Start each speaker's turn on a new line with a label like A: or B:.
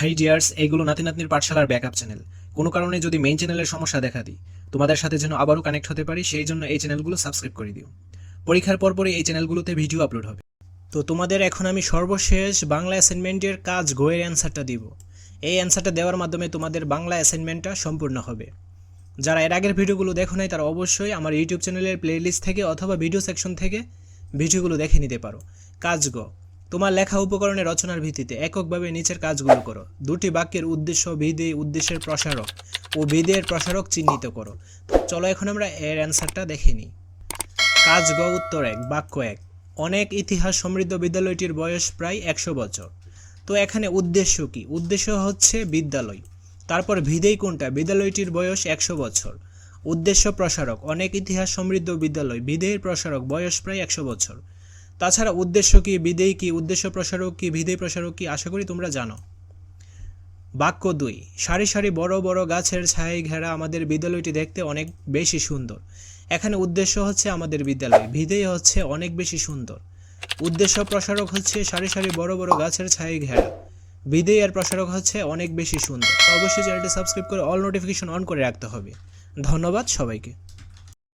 A: High dears এইগুলো নাতি নাতনির পাঠশালার ব্যাকআপ চ্যানেল। কোনো কারণে যদি মেইন চ্যানেলের সমস্যা দেখা দিই, তোমাদের সাথে যেন আবারও কানেক্ট হতে পারি, সেই জন্য এই চ্যানেলগুলো সাবস্ক্রাইব করে দিও। পরীক্ষার পরপরই এই চ্যানেলগুলোতে ভিডিও আপলোড হবে। তো তোমাদের এখন আমি সর্বশেষ বাংলা অ্যাসাইনমেন্টের কাজ গোয়ের অ্যান্সারটা দিব। এই অ্যান্সারটা দেওয়ার মাধ্যমে তোমাদের বাংলা অ্যাসাইনমেন্টটা সম্পূর্ণ হবে। যারা এর আগের ভিডিওগুলো দেখো নাই, তারা অবশ্যই আমার ইউটিউব চ্যানেলের প্লেলিস্ট থেকে অথবা ভিডিও সেকশন থেকে ভিডিওগুলো দেখে নিতে পারো। কাজ গ তোমার লেখা উপকরণের রচনার ভিত্তিতে এককভাবে নিচের কাজগুলো করো। দুটি বাক্যের উদ্দেশ্য বিধে উদ্দেশ্যের প্রসারক ও বিধের প্রসারক চিহ্নিত করো। চলো এখন আমরা এর অ্যান্সারটা দেখে নিই। কাজ গ, উত্তর এক, বাক্য এক। অনেক ইতিহাস সমৃদ্ধ বিদ্যালয়টির বয়স প্রায় একশো বছর। তো এখানে উদ্দেশ্য কি? উদ্দেশ্য হচ্ছে বিদ্যালয়। তারপর ভিদেই কোনটা? বিদ্যালয়টির বয়স একশো বছর। উদ্দেশ্য প্রসারক। অনেক ইতিহাস সমৃদ্ধ বিদ্যালয়। বিধেয়ের প্রসারক। বয়স প্রায় একশো বছর। তাছাড়া উদ্দেশ্য কি বিধেয় কি, উদ্দেশ্য প্রসারক কি বিধেয় প্রসারক কি, আশা করি তোমরা জানো। বাক্য দুই, সারি সারি বড় বড় গাছের ছায়ায় ঘেরা আমাদের বিদ্যালয়টি দেখতে অনেক বেশি সুন্দর। এখানে উদ্দেশ্য হচ্ছে আমাদের বিদ্যালয় বিধেয় হচ্ছে অনেক বেশি সুন্দর। উদ্দেশ্য প্রসারক হচ্ছে সারি সারি বড় বড় গাছের ছায়ায় ঘেরা। বিধেয় এর প্রসারক হচ্ছে অনেক বেশি সুন্দর। অবশ্যই চ্যানেলটি সাবস্ক্রাইব করে অল নোটিফিকেশন অন করে রাখতে হবে। ধন্যবাদ সবাইকে।